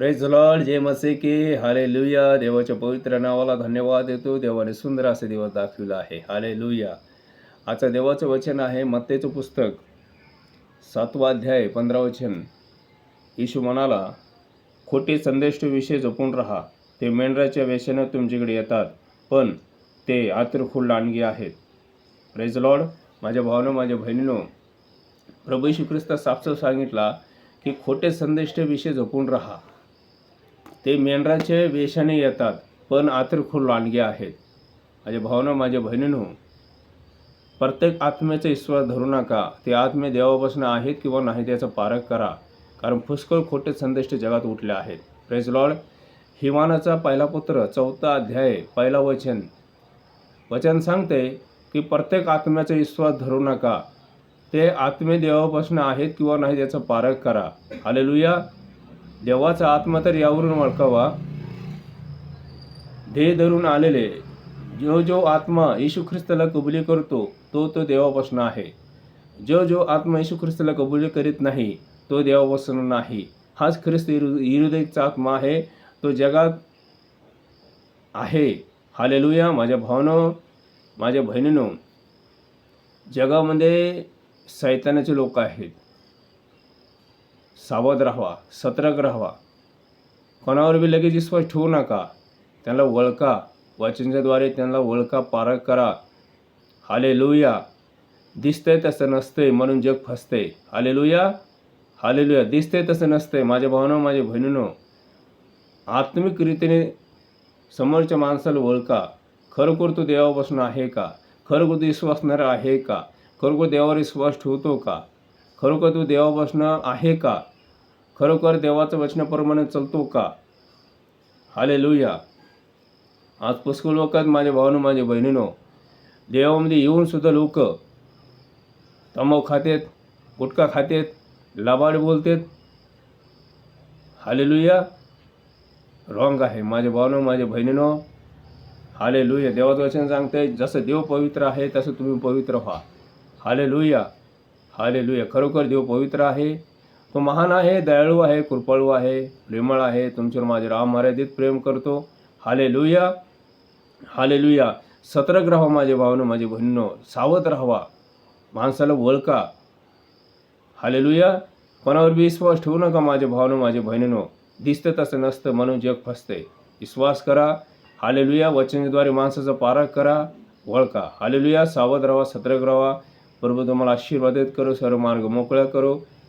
Praise Lord जय मसे की हाले लुया देवाच्या पवित्र नावाला धन्यवाद देतो. देवाने सुंदर असे दिवस दाखविला आहे. हाले लुया आजचं देवाचं वचन आहे मत्तेचं पुस्तक. सातवा अध्याय पंधरा वचन. येशू म्हणाला खोटे संदेष्टविषयी जपून राहा. ते मेंढराच्या वेशानं तुमच्याकडे येतात पण ते आतुरखुल लांडगी आहेत. प्रेज लॉर्ड माझ्या भावानं माझ्या बहिणीनो प्रभू येशू ख्रिस्त साफसाफ सांगितला की खोटे संदेष्टविषयी जपून राहा. ते मेंढराचे वेशाने येतात पण आतरखोल लांडगे आहेत. माझ्या भावना माझ्या बहिणीनो प्रत्येक आत्म्याचा विश्वास धरू नका. ते आत्मे देवापासून आहेत किंवा नाही त्याचा पारख करा. कारण पुष्कळ खोटे संदेष्ट जगात उठले आहेत. प्रेज लॉर्ड हिमानाचा पहिला पुत्र चौथा अध्याय पहिला वचन. वचन सांगते की प्रत्येक आत्म्याचा विश्वास धरू नका. ते आत्मे देवापासून आहेत किंवा नाही त्याचा पारख करा. आलेलुया देवाचा आत्मा तर यावरून ओळखावा. ध्येय धरून आलेले जो जो आत्मा येशू ख्रिस्ताला कबुली करतो तो तो देवापासून आहे. जो जो आत्मा येशू ख्रिस्ताला कबुली करीत नाही तो देवापासून नाही. हाच ख्रिस्त इरुदेकचा आत्मा आहे. तो जगात आहे. हालेलुया. माझ्या भावनो माझ्या बहिणीनो जगामध्ये सैतानाचे लोक आहेत. सावध राहा सतर्क राहावा. कोणावर बी लगेच विश्वास ठेवू नका. त्यांना वळका. वचनच्याद्वारे त्यांना वळका पारख करा. हाले लुया दिसतंय तसं नसतंय म्हणून जग फसते हाले लुया हाले लुया दिसतंय तसं नसतंय. माझ्या भावनो माझ्या बहिणीनो आत्मिक रीतीने समोरच्या माणसाला ओळखा खरोखर तो देवापासून आहे का? खरोखर तो विश्वासणारा आहे का? खरोखर देवावर विश्वास ठेवतो का? खरोखर तो देवापासून आहे का? खरोखर देवाचं वचनाप्रमाणे चलतो का? हाले लुया आज पुष्कळ लोकात माझ्या भावानं माझ्या बहिणीनो. देवामध्ये येऊन सुद्धा लोक तमाव खातेत गुटखा खातेत लाबाड बोलतेत. हाले लुया रॉंग आहे. माझ्या भावानं माझ्या बहिणीनो. हाले लुया देवाचं वचन सांगते जसं देव पवित्र आहे तसं तुम्ही पवित्र व्हा. हाले लुया हाले लुया खरोखर देव पवित्र आहे. तो महान आहे दयाळू आहे कृपाळू आहे प्रेमळ आहे. तुमच्यावर माझे राम मर्यादित प्रेम करतो. हाले लुया हाले लुया सतर्क राहा माझे भावनं माझे बहिणीनो. सावध राहावा. माणसाला ओळखा हाले लुया कोणावर बी विश्वास ठेवू नका माझे भावनं माझे बहिणीनो. दिसतं तसं नसतं म्हणून जग फसते. विश्वास करा. हालेलुया. वचनाद्वारे माणसाचा पारख करा. ओळखा हालेलुया. सावध राहा सतर्क राहा. प्रभू तुम्हाला आशीर्वादित करो सर्व मार्ग मोकळा करो.